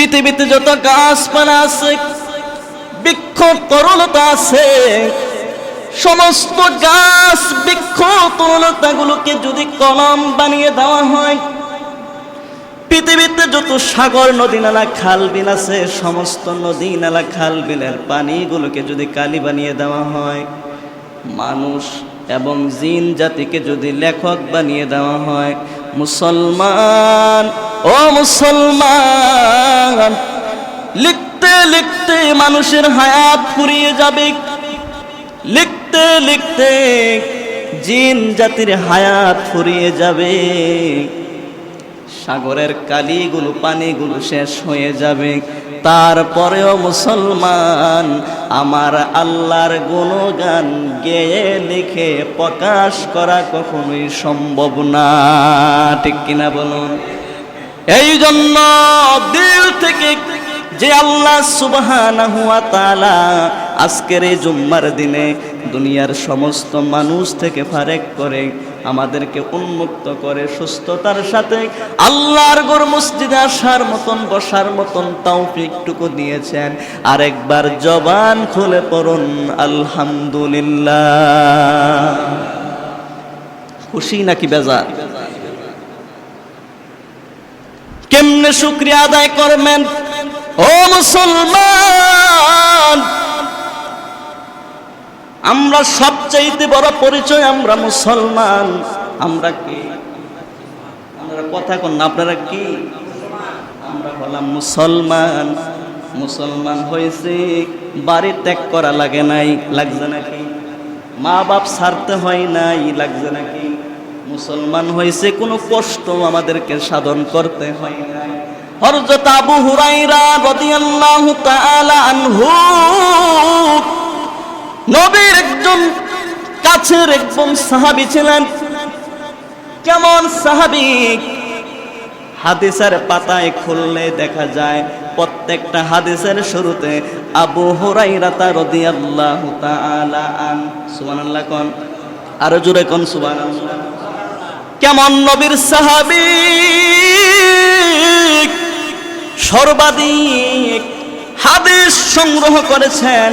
পৃথিবীতে যত গাছপালা আছে বৃক্ষ তরলতা আছে, সমস্ত গাছ বৃক্ষ তরলতাগুলোকে যদি কলম বানিয়ে দেওয়া হয়, পৃথিবীতে যত সাগর নদী নালা খাল বিল আছে, সমস্ত নদী নালা খাল বিলের পানিগুলোকে যদি কালি বানিয়ে দেওয়া হয়, মানুষ এবং জিন জাতিকে যদি লেখক বানিয়ে দেওয়া হয়, মুসলমান ও মুসলমান, লিখতে লিখতে মানুষের হায়াত ফুরিয়ে যাবে। লিখতে লিখতে জিন জাতির হায়াত ফুরিয়ে যাবে। সাগরের কালিগুলো, পানিগুলো শেষ হয়ে যাবে। তারপরেও মুসলমান, আমার আল্লাহর গুণগান গেয়ে লিখে প্রকাশ করা কখনোই সম্ভব না। ঠিক কিনা বলুন? এই জন্য দিল থেকে যে আল্লাহ তাআলা আজকের এই জুম্মার দিনে দুনিয়ার সমস্ত মানুষ থেকে ফারেক করে আমাদেরকে উন্মুক্ত করে সুস্থতার সাথে আল্লাহর গোর মসজিদে আসার মতন, বসার মতন তৌফিকটুকু দিয়েছেন। আরেকবার জবান খুলে পড়ুন, আলহামদুলিল্লাহ। খুশি নাকি বেজার? শুক্রিয়া আদায় করবেন। ও মুসলমান, আমরা সবচাইতে বড় পরিচয় আমরা মুসলমান। আমরা কি? আমরা কথা কন আপনারা কি? আমরা হলাম মুসলমান। মুসলমান হয়েছে, বাড়ি ত্যাগ করা লাগে নাই, লাগছে নাকি? মা বাপ ছাড়তে হয় নাই, লাগছে নাকি? মুসলমান হয়েছে, কোনো কষ্ট আমাদেরকে সাধন করতে হয় হরজত আবু হুরাইরা আনহু, নবীর একজন কাছের একজন সাহাবী ছিলেন। কেমন সাহাবী? হাদিসের পাতায় খুললে দেখা যায়, প্রত্যেকটা হাদিসের শুরুতে আবু হুরাইরা রাদিয়াল্লাহু তাআলা আন সুবহানাল্লাহ কোন, আরও জোরে কোন, সুবহানাল্লাহ। কেমন নবীর সাহাবী? সর্বাধিক হাদিস সংগ্রহ করেছেন।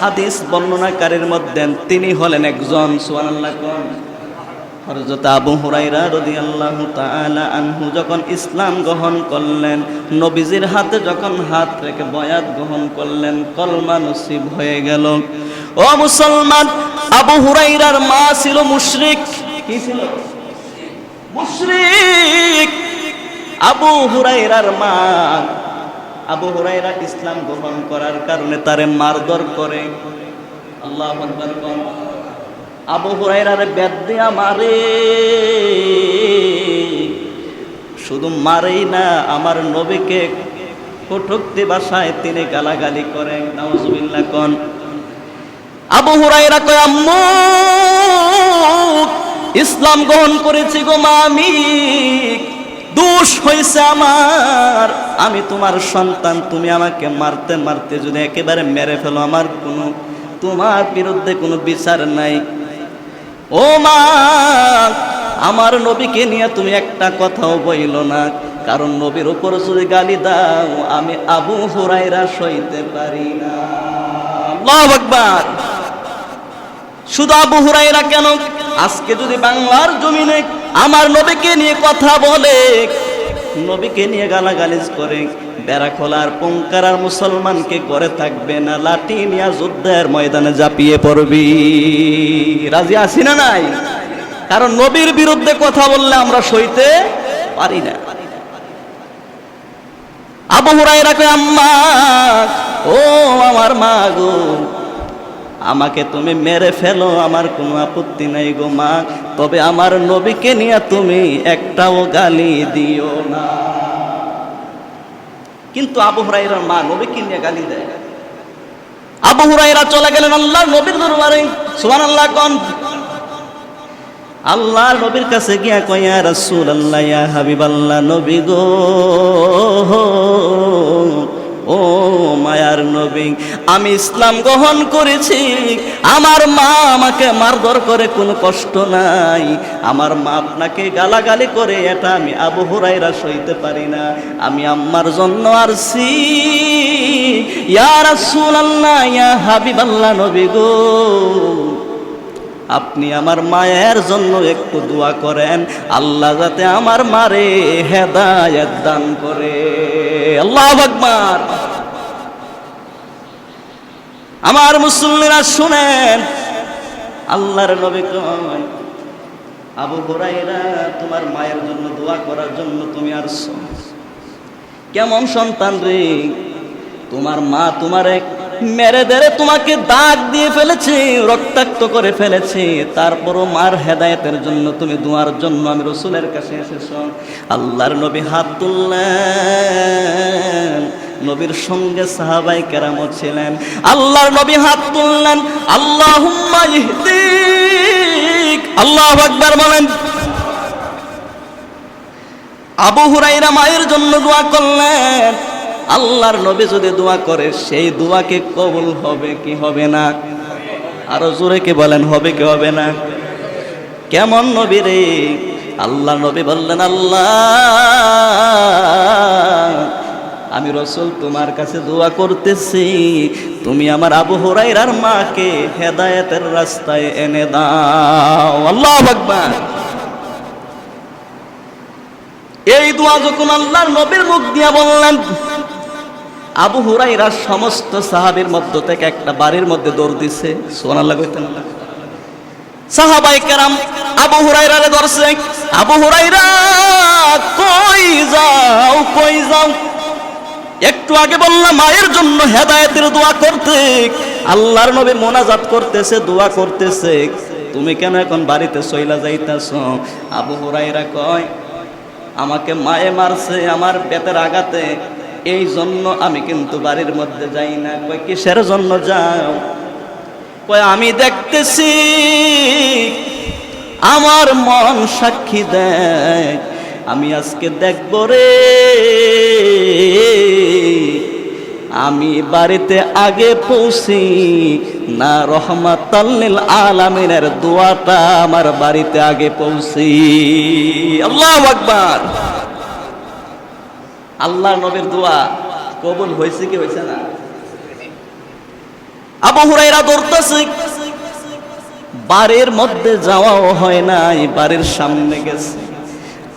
হাদিস বর্ণনাকারীর মধ্যে তিনি হলেন একজন, সুবহানাল্লাহ হযরত আবু হুরাইরা রাদিয়াল্লাহু তাআলা আনহু যখন ইসলাম গ্রহণ করলেন, নবীজির হাতে যখন হাত রেখে বয়াত গ্রহণ করলেন, কলমা নসিব হয়ে গেল। ও মুসলমান, আবু হুরাইরার মা ছিল মুশরিক। কি ছিল? মুশরিক আবু হুরাইরার মা। আবু হুরাইরা ইসলাম গ্রহণ করার কারণে তারে মারধর করে। আল্লাহ আবু হুরাইরার বেদ দিয়া মারে। শুধু মারেই না, আমার নবীকে কটুক্তি ভাষায় তিনি গালাগালি করেন। নাউজুবিল্লাহ কোন। আবু হুরাইরা কয়, আম্মু ইসলাম গ্রহণ করেছি গো মা আমি দোষ হয়েছে আমার। আমি তোমার সন্তান, তুমি আমাকে মারতে মারতে যদি একেবারে মেরে ফেলো, আমার কোনো, তোমার বিরুদ্ধে কোনো বিচার নাই। ও মা, আমার নবীকে নিয়ে তুমি একটা কথাও বইল না, কারণ নবীর উপর যদি গালি দাও, আমি আবু হুরাইরা সইতে পারি না। শুধু আবু হুরাইরা কেন? আজকে যদি বাংলার জমিনে আমার নবীকে নিয়ে কথা বলে, নবীকে নিয়ে গালাগালিজ করে, বেড়া খোলার পঙ্কার আর মুসলমানকে করে থাকবে না, লাঠি নিয়ে যুদ্ধের ময়দানে জাপিয়ে পড়বি। রাজি আসি না নাই? কারণ নবীর বিরুদ্ধে কথা বললে আমরা সইতে পারি না। আবু হুরাইরা কয়, আম্মা, ও আমার মা গো আমাকে তুমি মেরে ফেলো, আমার কোনো আপত্তি নাই গো মা। তবে আমার নবীকে নিয়ে তুমি একটাও গালি দিও না। কিন্তু আবু হুরাইরার মা নবীকে নিয়ে গালি দেয়। আবু হুরাইরা চলে গেলেন আল্লাহ নবীর দরবারে। সুবহানাল্লাহ, কোন। আল্লাহ নবীর কাছে গিয়া কয়া রাসূল আল্লাহ ইয়া হাবিবাল্লাহ, নবী গো ও মায়ার নবী, আমি ইসলাম গ্রহণ করেছি। আমার মা আমাকে মারধর করে, কোনো কষ্ট নাই। আমার মা আপনাকে গালাগালি করে, এটা আমি আবু হুরাইরা সইতে পারি না। আমি আম্মার জন্য ইয়া হাবিবাল্লাহ নবী গো। আপনি আমার মায়ের জন্য একটু দোয়া করেন, আল্লাহ যাতে আমার মারে হেদায়েত দান করে। আল্লাহ আকবার। আমার মুসল্লিরা শুনেন, আল্লাহর নবী কয়, আবু হুরাইরা তোমার মায়ের জন্য দোয়া করার জন্য তুমি আর কেমন সন্তান রে? তোমার মা তোমার এক মেরে দেরে তোমাকে দাগ দিয়ে ফেলেছে, রক্তাক্ত করে ফেলেছে। তারপরও মার হেদায়েতের জন্য তুমি দোয়ার জন্য আমি রসুলের কাছে এসেছ। আল্লাহর নবী হাত তুললেন, নবীর সঙ্গে সাহাবাই কেরামত ছিলেন। আল্লাহর নবী হাত তুললেন আল্লাহ আল্লাহ আকবার বলেন। আবু হুরাইরা মায়ের জন্য দোয়া করলেন আল্লাহর নবী যদি দোয়া করে, সেই দোয়াকে কবুল হবে কি হবে না? আরও জোরে কে বলেন, হবে কি হবে না? কেমন নবী রে? আল্লাহ নবী বললেন, আল্লাহ, আমি রসুল তোমার কাছে দোয়া করতেছি। তুমি আমার আবু হুরাইরার মাকে হেদায়েতের রাস্তায় এনে দাও। আল্লাহ আকবার। এই দোয়া যখন আল্লাহর নবীর মুখ দিয়া বললেন আবু হুরাইরা সমস্ত সাহাবীর মধ্য থেকে একটা বাড়ির মধ্যে দৌড় দিছে। সোনাল্লাহ কইতেন সাহাবাই কেরাম আবু হুরাইরারে ধরছে। আবু হুরাইরা কই যাও কই যাও? একটু আগে বললাম, মায়ের জন্য হেদায়েতের দোয়া করতে। আল্লাহর নবী মোনাজাত করতেছে, দোয়া করতেছে। তুমি কেন এখন বাড়িতে সইলা যাইতাছ? আবু হুরাইরা কয়, আমাকে মায়ে মারছে আমার পেটের আঘাতে। এই জন্য আমি কিন্তু বাড়ির মধ্যে যাই না। কয়, কিসের জন্য যাও? কয়, আমি দেখতেছি আমার মন সাক্ষী দেয়। আমি আজকে দেখব রে। আমি বাড়িতে আগে পৌঁছি না, রহমাতাল্লিল আলামিনের দোয়াটা আমার বাড়িতে আগে পৌঁছি। আল্লাহ আকবার। আল্লাহ নবীর দোয়া কবুল হয়েছে কি হয়েছে না? আবু হুরাইরা দৌড়তেছে বাড়ির মধ্যে যাওয়াও হয় নাই, বাড়ির সামনে গেছে।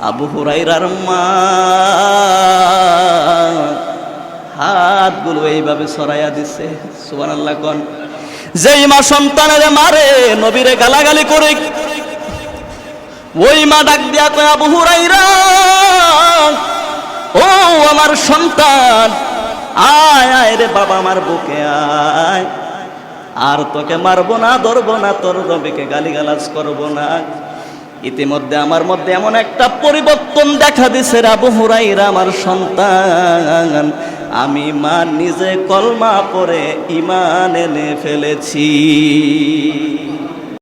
আবু হুরাইরার মা হাতগুলো এইভাবে সরাইয়া দিছে সুবান আল্লাহ কন। যেই মা সন্তানের মারে নবীরে গালাগালি করে, ওই মা ডাক দিয়া কয়, আবু হুরাইরা ও আমার সন্তান, আয় আয় রে বাবা আমার বুকে, আয়। আর তোকে মারবো না, ধরবো না, তোর রবিকে গালিগালাজ করব না। ইতিমধ্যে আমার মধ্যে এমন একটা পরিবর্তন দেখা দিছে আবু হুরাইরা আমার সন্তান। আমি মা নিজে কলমা পরে ইমান এনে ফেলেছি।